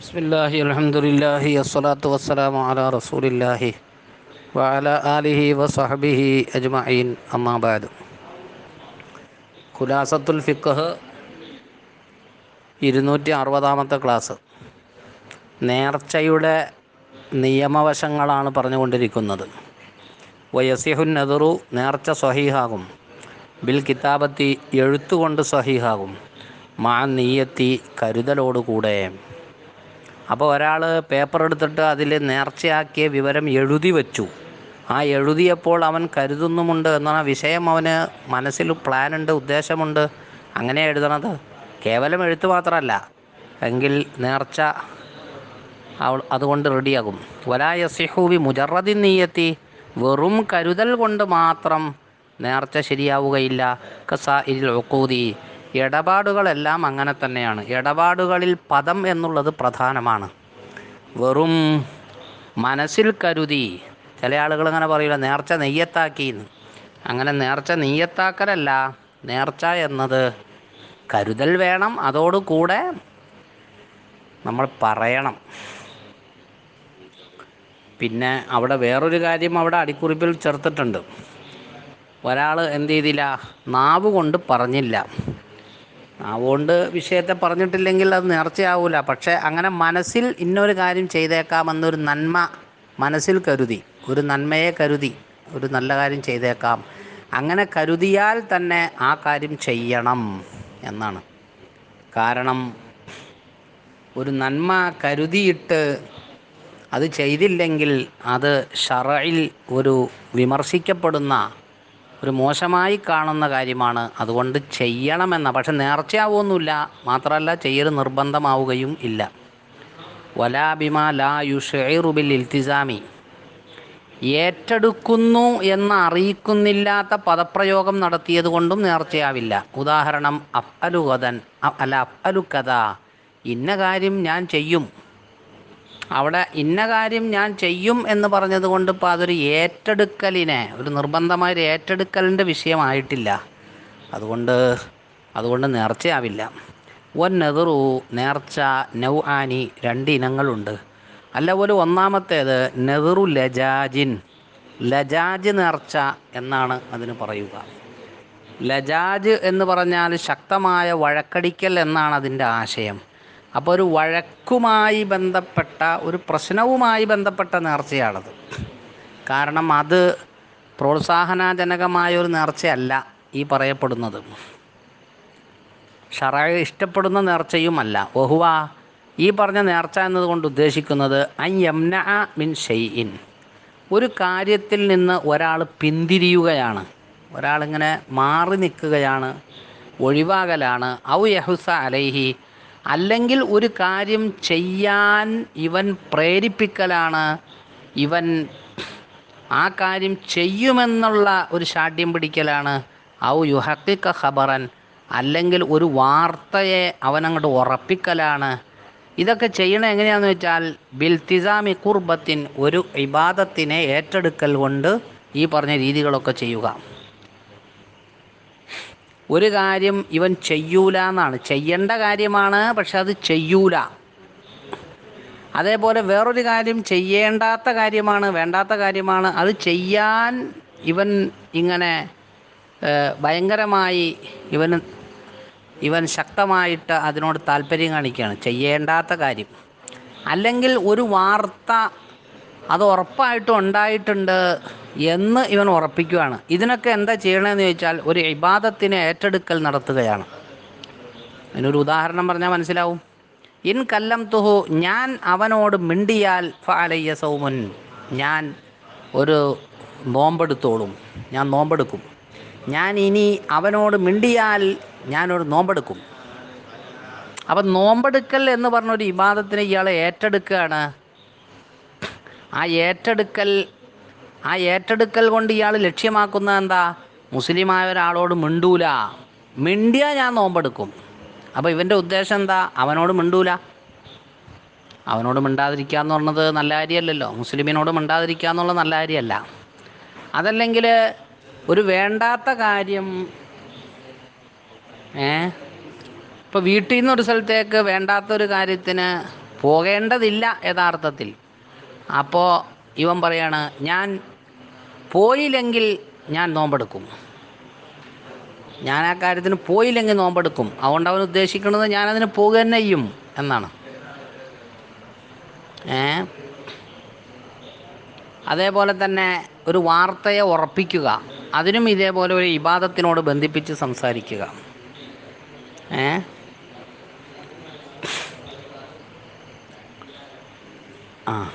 ബിസ്മില്ലാഹി അലഹമുല്ലാഹി അസ്സലാത്തു വസ്സലാം അലാ റസൂലില്ലാഹി വഅല ആലിഹി വസഹബിഹി അജ്മഈൻ. അമ്മാബാദ് ഖുലാസത്തുൽ ഫിഖ് ഇരുന്നൂറ്റി അറുപതാമത്തെ ക്ലാസ്. നേർച്ചയുടെ നിയമവശങ്ങളാണ് പറഞ്ഞുകൊണ്ടിരിക്കുന്നത്. വയസിഹുൻ നദറു നേർച്ച സ്വഹീഹാകും. ബിൽ കിതാബത്തി എഴുത്തുകൊണ്ട് സ്വഹീഹാകും. മാ നീയത്തി കരുതലോടുകൂടെ. അപ്പോൾ ഒരാൾ പേപ്പർ എടുത്തിട്ട് അതിൽ നേർച്ചയാക്കിയ വിവരം എഴുതി വെച്ചു. ആ എഴുതിയപ്പോൾ അവൻ കരുതുന്നുമുണ്ട് എന്നാണ് വിഷയം അവന് മനസ്സിൽ പ്ലാനുണ്ട് ഉദ്ദേശമുണ്ട്. അങ്ങനെ എഴുതണത്. കേവലം എഴുത്ത് മാത്രമല്ല എങ്കിൽ നേർച്ച അവൾ അതുകൊണ്ട് റെഡിയാകും വലായ സിഹൂബി മുജറദിൻ നീയത്തി വെറും കരുതൽ കൊണ്ട് മാത്രം നേർച്ച ശരിയാവുകയില്ല. കസാ ഇരിൽ ഒക്കൂതി ഇടപാടുകളെല്ലാം അങ്ങനെ തന്നെയാണ്. ഇടപാടുകളിൽ പദം എന്നുള്ളത് പ്രധാനമാണ്. വെറും മനസ്സിൽ കരുതി ചില ആളുകൾ അങ്ങനെ പറയില്ല നേർച്ച നെയ്യത്താക്കിയെന്ന് അങ്ങനെ നേർച്ച നെയ്യത്താക്കലല്ല. നേർച്ച എന്നത് കരുതൽ വേണം അതോടുകൂടെ നമ്മൾ പറയണം. പിന്നെ അവിടെ വേറൊരു കാര്യം അവിടെ അടിക്കുറിപ്പിൽ ചേർത്തിട്ടുണ്ട്. ഒരാൾ എന്ത് ചെയ്തില്ല നാവ് കൊണ്ട് പറഞ്ഞില്ല. നാവ് കൊണ്ട് വിഷയത്തെ പറഞ്ഞിട്ടില്ലെങ്കിൽ അത് നേർച്ചയാവില്ല പക്ഷേ അങ്ങനെ മനസ്സിൽ ഇന്നൊരു കാര്യം ചെയ്തേക്കാമെന്നൊരു നന്മ മനസ്സിൽ കരുതി. ഒരു നന്മയെ കരുതി ഒരു നല്ല കാര്യം ചെയ്തേക്കാം. അങ്ങനെ കരുതിയാൽ തന്നെ ആ കാര്യം ചെയ്യണം എന്നാണ്. കാരണം ഒരു നന്മ കരുതിയിട്ട് അത് ചെയ്തില്ലെങ്കിൽ അത് ഷറയിൽ ഒരു വിമർശിക്കപ്പെടുന്ന ഒരു മോശമായി കാണുന്ന കാര്യമാണ്. അതുകൊണ്ട് ചെയ്യണമെന്ന. പക്ഷെ നേർച്ചയാവുമൊന്നുമില്ല. മാത്രമല്ല ചെയ്യൽ നിർബന്ധമാവുകയും ഇല്ല. വലാബിമ ലാ യുഷൈറുബിൽ ഇൽത്തിസാമി ഏറ്റെടുക്കുന്നു എന്ന് അറിയിക്കുന്നില്ലാത്ത പദപ്രയോഗം നടത്തിയത് കൊണ്ടും നേർച്ചയാവില്ല. ഉദാഹരണം അഫ് അഫ്അലുഗതൻ അല്ല അഫ് അലുക്കഥ ഇന്ന കാര്യം ഞാൻ ചെയ്യും. അവിടെ ഇന്ന കാര്യം ഞാൻ ചെയ്യും എന്ന് പറഞ്ഞത് കൊണ്ട് ഇപ്പോൾ അതൊരു ഏറ്റെടുക്കലിനെ ഒരു നിർബന്ധമായ ഒരു ഏറ്റെടുക്കലിന്റെ വിഷയമായിട്ടില്ല. അതുകൊണ്ട് അതുകൊണ്ട് നേർച്ചയാവില്ല. ഒൻ നെതിറു നേർച്ച നൗ ആനി രണ്ട് ഇനങ്ങളുണ്ട്. അല്ല പോലെ ഒന്നാമത്തേത് നെതിറു ലജാജിൻ. ലജാജ് നേർച്ച എന്നാണ് അതിന് പറയുക. ലജാജ് എന്ന് പറഞ്ഞാൽ ശക്തമായ വഴക്കടിക്കൽ എന്നാണ് അതിന്റെ ആശയം. അപ്പോൾ ഒരു വഴക്കുമായി ബന്ധപ്പെട്ട ഒരു പ്രശ്നവുമായി ബന്ധപ്പെട്ട നേർച്ചയാണത്. കാരണം അത് പ്രോത്സാഹനജനകമായ ഒരു നേർച്ചയല്ല ഈ പറയപ്പെടുന്നത്. ഷറായ ഇഷ്ടപ്പെടുന്ന നേർച്ചയുമല്ല. ഒഹുവ ഈ പറഞ്ഞ നേർച്ച എന്നതുകൊണ്ട് ഉദ്ദേശിക്കുന്നത് ഐ യംന മിൻ ഷെയ്ഇൻ ഒരു കാര്യത്തിൽ നിന്ന് ഒരാൾ പിന്തിരിയുകയാണ്. ഒരാളിങ്ങനെ മാറി നിൽക്കുകയാണ് ഒഴിവാകലാണ്. ഔ യഹുസ അലൈഹി അല്ലെങ്കിൽ ഒരു കാര്യം ചെയ്യാൻ ഇവൻ പ്രേരിപ്പിക്കലാണ് ഇവൻ ആ കാര്യം ചെയ്യുമെന്നുള്ള ഒരു ശാഠ്യം പിടിക്കലാണ്. ഔ യുഹക്കിക്ക ഖബറൻ അല്ലെങ്കിൽ ഒരു വാർത്തയെ അവനങ്ങോട്ട് ഉറപ്പിക്കലാണ്. ഇതൊക്കെ ചെയ്യണം എങ്ങനെയാണെന്ന് വെച്ചാൽ ബിൽത്തിസാമി കുർബത്തിൻ ഒരു ഇബാദത്തിനെ ഏറ്റെടുക്കൽ കൊണ്ട് ഈ പറഞ്ഞ രീതികളൊക്കെ ചെയ്യുക. ഒരു കാര്യം ഇവൻ ചെയ്യൂല എന്നാണ്. ചെയ്യേണ്ട കാര്യമാണ് പക്ഷെ അത് ചെയ്യൂല. അതേപോലെ വേറൊരു കാര്യം ചെയ്യേണ്ടാത്ത കാര്യമാണ് വേണ്ടാത്ത കാര്യമാണ്. അത് ചെയ്യാൻ ഇവൻ ഇങ്ങനെ ഭയങ്കരമായി ഇവന് ഇവൻ ശക്തമായിട്ട് അതിനോട് താല്പര്യം കാണിക്കുകയാണ്. ചെയ്യേണ്ടാത്ത കാര്യം. അല്ലെങ്കിൽ ഒരു വാർത്ത അത് ഉറപ്പായിട്ടും ഉണ്ടായിട്ടുണ്ട്. എന്ന് ഇവൻ ഉറപ്പിക്കുകയാണ് ഇതിനൊക്കെ എന്താ ചെയ്യണമെന്ന് ചോദിച്ചാൽ ഒരു ഇബാദത്തിനെ ഏറ്റെടുക്കൽ നടത്തുകയാണ്. അതിനൊരു ഉദാഹരണം പറഞ്ഞാൽ മനസ്സിലാവും. ഇൻ കല്ലം തുഹു ഞാൻ അവനോട് മിണ്ടിയാൽ ഫാലയ്യ സൗമുൻ. ഞാൻ ഒരു നോമ്പെടുത്തോളും. ഞാൻ നോമ്പെടുക്കും. ഞാൻ ഇനി അവനോട് മിണ്ടിയാൽ ഞാനൊരു നോമ്പെടുക്കും. അപ്പം നോമ്പെടുക്കൽ എന്ന് പറഞ്ഞൊരു ഇബാദത്തിന് ഇയാളെ ഏറ്റെടുക്കുകയാണ്. ആ ഏറ്റെടുക്കൽ ആ ഏറ്റെടുക്കൽ കൊണ്ട് ഇയാൾ ലക്ഷ്യമാക്കുന്നത് എന്താ? മുസ്ലിമായ ഒരാളോട് മിണ്ടൂല. മിണ്ടിയ ഞാൻ നോമ്പെടുക്കും. അപ്പോൾ ഇവന്റെ ഉദ്ദേശം എന്താ? അവനോട് മിണ്ടൂല. അവനോട് മിണ്ടാതിരിക്കുക എന്ന് പറഞ്ഞത് നല്ല കാര്യമല്ലല്ലോ. മുസ്ലിമിനോട് മിണ്ടാതിരിക്കുക എന്നുള്ളത് നല്ല കാര്യമല്ല. അതല്ലെങ്കിൽ ഒരു വേണ്ടാത്ത കാര്യം ഏ? ഇപ്പോൾ വീട്ടിൽ നിന്ന് ഒരു സ്ഥലത്തേക്ക് വേണ്ടാത്തൊരു കാര്യത്തിന് പോകേണ്ടതില്ല യഥാർത്ഥത്തിൽ. അപ്പോൾ ഇവൻ പറയാണ് ഞാൻ പോയില്ലെങ്കിൽ ഞാൻ നോമ്പെടുക്കും. ഞാൻ ആ കാര്യത്തിന് പോയില്ലെങ്കിൽ നോമ്പെടുക്കും. അതുകൊണ്ട് അവൻ ഉദ്ദേശിക്കുന്നത് ഞാനതിന് പോകുക തന്നെ ചെയ്യും എന്നാണ്. ഏ? അതേപോലെ തന്നെ ഒരു വാർത്തയെ ഉറപ്പിക്കുക. അതിനും ഇതേപോലെ ഒരു ഇബാദത്തിനോട് ബന്ധിപ്പിച്ച് സംസാരിക്കുക. ഏ? ആ.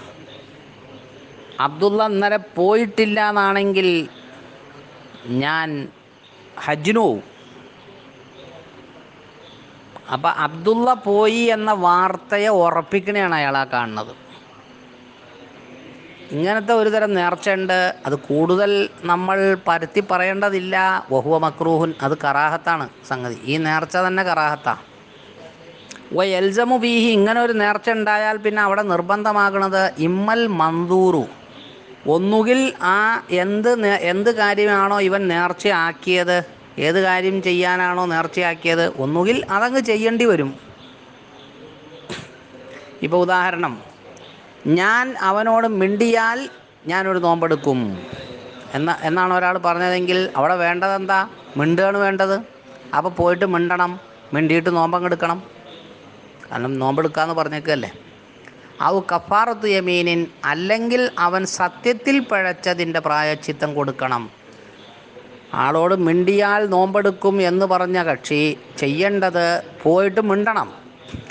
അബ്ദുള്ള ഇന്നലെ പോയിട്ടില്ല എന്നാണെങ്കിൽ ഞാൻ ഹജ്ജിനു പോവും. അപ്പം അബ്ദുള്ള പോയി എന്ന വാർത്തയെ ഉറപ്പിക്കണെയാണ് ആ കാണുന്നത്. ഇങ്ങനത്തെ ഒരു തരം നേർച്ചയുണ്ട്. അത് കൂടുതൽ നമ്മൾ പരത്തി പറയേണ്ടതില്ല. വഹുവ മക്രൂഹുൻ. അത് കറാഹത്താണ് സംഗതി. ഈ നേർച്ച തന്നെ കറാഹത്താണ് വ എൽസമു ബീഹി ഇങ്ങനെ ഒരു നേർച്ച ഉണ്ടായാൽ പിന്നെ അവിടെ നിർബന്ധമാകുന്നത് ഇമ്മൽ മന്ദൂറു. ഒന്നുകിൽ ആ എന്ത് എന്ത് കാര്യമാണോ ഇവൻ നേർച്ചയാക്കിയത് ഏത് കാര്യം ചെയ്യാനാണോ നേർച്ചയാക്കിയത് ഒന്നുകിൽ അതങ്ങ് ചെയ്യേണ്ടി വരും. ഇപ്പോൾ ഉദാഹരണം ഞാൻ അവനോട് മിണ്ടിയാൽ ഞാനൊരു നോമ്പെടുക്കും. എന്ന എന്നാണ് ഒരാൾ പറഞ്ഞതെങ്കിൽ അവിടെ വേണ്ടത് എന്താ മിണ്ടുകയാണ് വേണ്ടത്. അപ്പോൾ പോയിട്ട് മിണ്ടണം മിണ്ടിയിട്ട് നോമ്പങ്ങെടുക്കണം. കാരണം നോമ്പെടുക്കാന്ന് പറഞ്ഞേക്കല്ലേ. ഔ കഫാറത്ത് യമീനിൻ അല്ലെങ്കിൽ അവൻ സത്യത്തിൽ പിഴച്ചതിന്റെ പ്രായച്ചിത്തം കൊടുക്കണം. ആളോട് മിണ്ടിയാൽ നോമ്പെടുക്കും എന്ന് പറഞ്ഞ കക്ഷി ചെയ്യേണ്ടത് പോയിട്ട് മിണ്ടണം.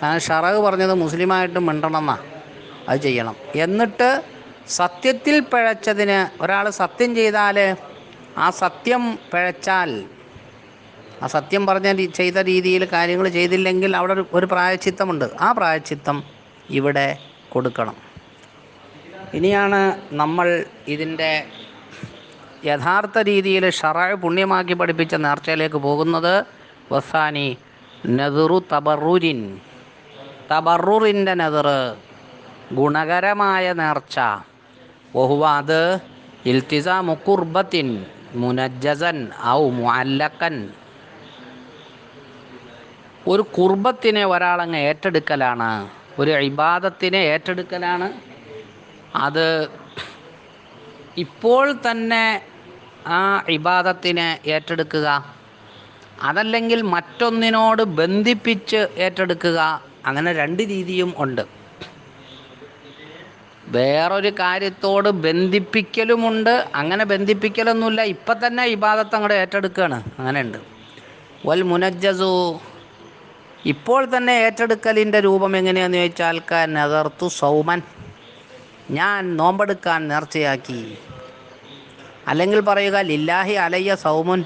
കാരണം ഷറവ് പറഞ്ഞത് മുസ്ലിമായിട്ട് മിണ്ടണം എന്നാ അത് ചെയ്യണം. എന്നിട്ട് സത്യത്തിൽ പിഴച്ചതിന് ഒരാൾ സത്യം ചെയ്താൽ ആ സത്യം പിഴച്ചാൽ ആ സത്യം പറഞ്ഞ ചെയ്ത രീതിയിൽ കാര്യങ്ങൾ ചെയ്തില്ലെങ്കിൽ അവിടെ ഒരു പ്രായച്ചിത്തമുണ്ട്. ആ പ്രായച്ചിത്തം ഇവിടെ കൊടുക്കണം. ഇനിയാണ് നമ്മൾ ഇതിന്റെ യഥാർത്ഥ രീതിയിൽ ഷറായ് പുണ്യമാക്കി പഠിപ്പിച്ച നേർച്ചയിലേക്ക് പോകുന്നത്. വസാനി നെതിറു തബറൂരിൻ. തബറൂറിന്റെ നെതിറ് ഗുണകരമായ നേർച്ച. ഒഹുവ അത് ഇൽത്തിസ മുക്കുർബത്തിൻ മുനജ്ജസൻ ഔ മുഅല്ലക്കൻ ഒരു കുർബത്തിനെ ഒരാളങ്ങ് ഏറ്റെടുക്കലാണ്. ഒരു ഇബാദത്തിനെ ഏറ്റെടുക്കലാണ്. അത് ഇപ്പോൾ തന്നെ ആ ഇബാദത്തിനെ ഏറ്റെടുക്കുക. അതല്ലെങ്കിൽ മറ്റൊന്നിനോട് ബന്ധിപ്പിച്ച് ഏറ്റെടുക്കുക. അങ്ങനെ രണ്ട് രീതിയും ഉണ്ട്. വേറൊരു കാര്യത്തോട് ബന്ധിപ്പിക്കലുമുണ്ട്. അങ്ങനെ ബന്ധിപ്പിക്കലൊന്നുമില്ല. ഇപ്പം തന്നെ ഇബാദത്ത് അങ്ങോട്ട് ഏറ്റെടുക്കുകയാണ് അങ്ങനെയുണ്ട്. വൽ മുനജ്ജസു ഇപ്പോൾ തന്നെ ഏറ്റെടുക്കലിന്റെ രൂപം എങ്ങനെയാണെന്ന് ചോദിച്ചാൽ ക നദർത്തു സൗമൻ. ഞാൻ നോമ്പെടുക്കാൻ നേർച്ചയാക്കി. അല്ലെങ്കിൽ പറയുക ലില്ലാഹി അലയ്യ സൗമുൻ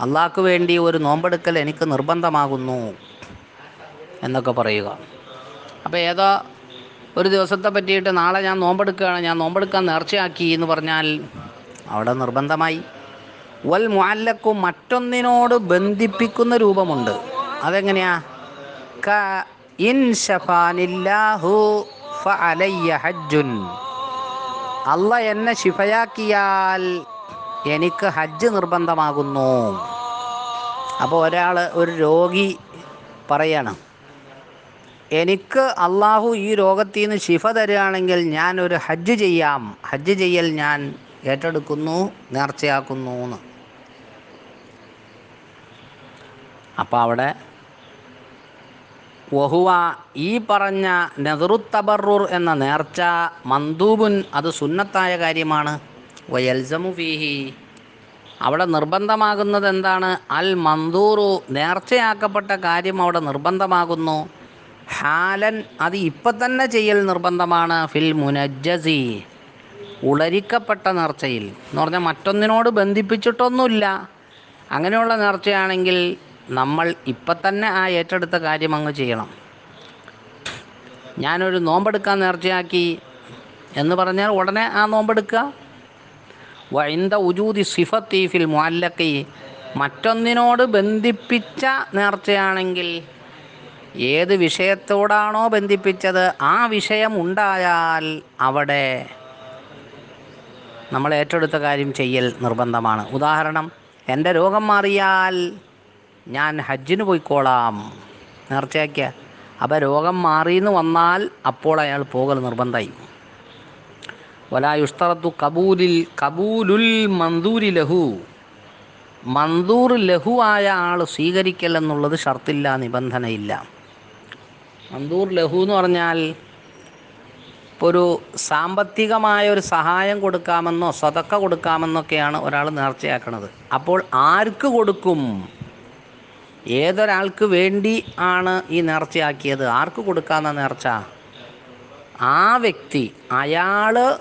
അള്ളാഹ്ക്ക് വേണ്ടി ഒരു നോമ്പെടുക്കൽ എനിക്ക് നിർബന്ധമാകുന്നു എന്നൊക്കെ പറയുക. അപ്പോൾ ഏതോ ഒരു ദിവസത്തെ പറ്റിയിട്ട് നാളെ ഞാൻ നോമ്പെടുക്കുകയാണ് ഞാൻ നോമ്പെടുക്കാൻ നേർച്ചയാക്കി എന്ന് പറഞ്ഞാൽ അവിടെ നിർബന്ധമായി. വൽ മുഅല്ലക്കും മറ്റൊന്നിനോട് ബന്ധിപ്പിക്കുന്ന രൂപമുണ്ട്. അതെങ്ങനെയാ? അല്ല എന്നെ ശിഫയാക്കിയാൽ എനിക്ക് ഹജ്ജ് നിർബന്ധമാകുന്നു. അപ്പോൾ ഒരാൾ ഒരു രോഗി പറയണം എനിക്ക് അള്ളാഹു ഈ രോഗത്തിൽ നിന്ന് ശിഫ തരികയാണെങ്കിൽ ഞാൻ ഒരു ഹജ്ജ് ചെയ്യാം. ഹജ്ജ് ചെയ്യൽ ഞാൻ ഏറ്റെടുക്കുന്നു നേർച്ചയാക്കുന്നു എന്ന്. അപ്പോൾ അവിടെ വഹുവ ഈ പറഞ്ഞ നെതറുത്തബറൂർ എന്ന നേർച്ച മന്ദൂബുൻ അത് സുന്നത്തായ കാര്യമാണ്. വയൽസമു ഫീഹി. അവിടെ നിർബന്ധമാകുന്നത് എന്താണ്? അൽ മന്ദൂറു നേർച്ചയാക്കപ്പെട്ട കാര്യം അവിടെ നിർബന്ധമാകുന്നു. ഹാലൻ അത് ഇപ്പം തന്നെ ചെയ്യൽ നിർബന്ധമാണ്. ഫിൽ മുനജ്ജസി. ഉളരിക്കപ്പെട്ട നേർച്ചയിൽ. എന്ന് പറഞ്ഞാൽ മറ്റൊന്നിനോട് ബന്ധിപ്പിച്ചിട്ടൊന്നുമില്ല. അങ്ങനെയുള്ള നേർച്ചയാണെങ്കിൽ നമ്മൾ ഇപ്പം തന്നെ ആ ഏറ്റെടുത്ത കാര്യം അങ്ങ് ചെയ്യണം. ഞാനൊരു നോമ്പെടുക്കാൻ നേർച്ചയാക്കി എന്ന് പറഞ്ഞാൽ ഉടനെ ആ നോമ്പെടുക്കുക. വൈന്ത ഉജൂതി സിഫത്തി ഫിൽ മുഅല്ലക്കി മറ്റൊന്നിനോട് ബന്ധിപ്പിച്ച നേർച്ചയാണെങ്കിൽ ഏത് വിഷയത്തോടാണോ ബന്ധിപ്പിച്ചത് ആ വിഷയം ഉണ്ടായാൽ അവിടെ നമ്മൾ ഏറ്റെടുത്ത കാര്യം ചെയ്യൽ നിർബന്ധമാണ്. ഉദാഹരണം എന്റെ രോഗം മാറിയാൽ ഞാൻ ഹജ്ജിന് പോയിക്കോളാം. നേർച്ചയാക്കിയ. അപ്പം രോഗം മാറിയെന്ന് വന്നാൽ അപ്പോൾ അയാൾ പോകൽ നിർബന്ധമായി. വലാ യുഷ്തറത്തു കബൂലിൽ കബൂലുൽ മന്ദൂരി ലഹു. മന്ദൂർ ലഹുവായ ആൾ സ്വീകരിക്കൽ എന്നുള്ളത് ഷർത്തില്ല നിബന്ധനയില്ല. മന്ദൂർ ലഹു എന്ന് പറഞ്ഞാൽ ഒരു സാമ്പത്തികമായ ഒരു സഹായം കൊടുക്കാമെന്നോ സ്വതക്ക കൊടുക്കാമെന്നൊക്കെയാണ് ഒരാൾ നേർച്ചയാക്കണത്. അപ്പോൾ ആർക്ക് കൊടുക്കും? ഏതൊരാൾക്ക് വേണ്ടി ആണ് ഈ നേർച്ചയാക്കിയത്? ആർക്ക് കൊടുക്കാമെന്ന നേർച്ച? ആ വ്യക്തി അയാൾ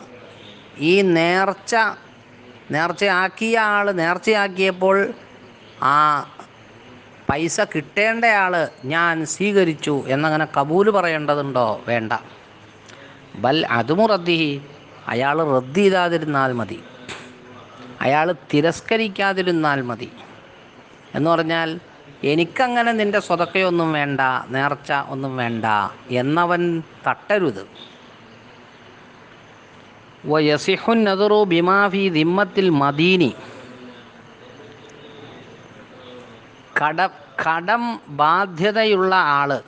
ഈ നേർച്ച നേർച്ചയാക്കിയ ആൾ നേർച്ചയാക്കിയപ്പോൾ ആ പൈസ കിട്ടേണ്ടയാൾ ഞാൻ സ്വീകരിച്ചു എന്നങ്ങനെ കബൂൽ പറയേണ്ടതുണ്ടോ? വേണ്ട. ബൽ അതുമു റദ്ദിഹി. അയാൾ റദ്ദ് ചെയ്താതിരുന്നാൽ മതി. അയാൾ തിരസ്കരിക്കാതിരുന്നാൽ മതി. എന്ന് പറഞ്ഞാൽ എനിക്കങ്ങനെ നിന്റെ സ്വതക്കയൊന്നും വേണ്ട നേർച്ച ഒന്നും വേണ്ട എന്നവൻ തട്ടരുത്. വയസിഹുൻ നദറു ബിമാഫി ദിമ്മത്തിൽ മദീനി. കട കടം ബാധ്യതയുള്ള ആൾ.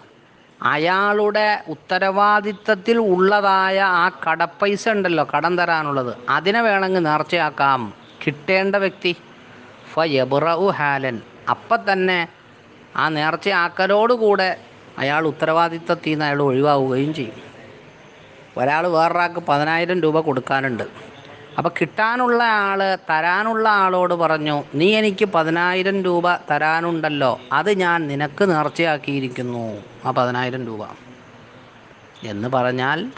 അയാളുടെ ഉത്തരവാദിത്തത്തിൽ ഉള്ളതായ ആ കടപ്പൈസ ഉണ്ടല്ലോ കടം തരാനുള്ളത്. അതിനെ വേണമെങ്കിൽ നേർച്ചയാക്കാം. കിട്ടേണ്ട വ്യക്തി. ഫ ഫയബുറു ഹാലൻ. അപ്പം തന്നെ ആ നേർച്ചയാക്കലോടുകൂടെ അയാൾ ഉത്തരവാദിത്തത്തിൽ നിന്ന് അയാൾ ഒഴിവാവുകയും ചെയ്യും. ഒരാൾ വേറൊരാൾക്ക് പതിനായിരം രൂപ കൊടുക്കാനുണ്ട്. അപ്പോൾ കിട്ടാനുള്ള ആൾ തരാനുള്ള ആളോട് പറഞ്ഞു നീ എനിക്ക് പതിനായിരം രൂപ തരാനുണ്ടല്ലോ അത് ഞാൻ നിനക്ക് നേർച്ചയാക്കിയിരിക്കുന്നു. ആ പതിനായിരം രൂപ. എന്ന് പറഞ്ഞാൽ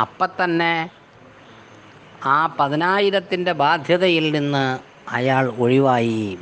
അപ്പം തന്നെ ആ പതിനായിരത്തിന്റെ ബാധ്യതയിൽ നിന്ന് അയാൾ ഒഴിവായി.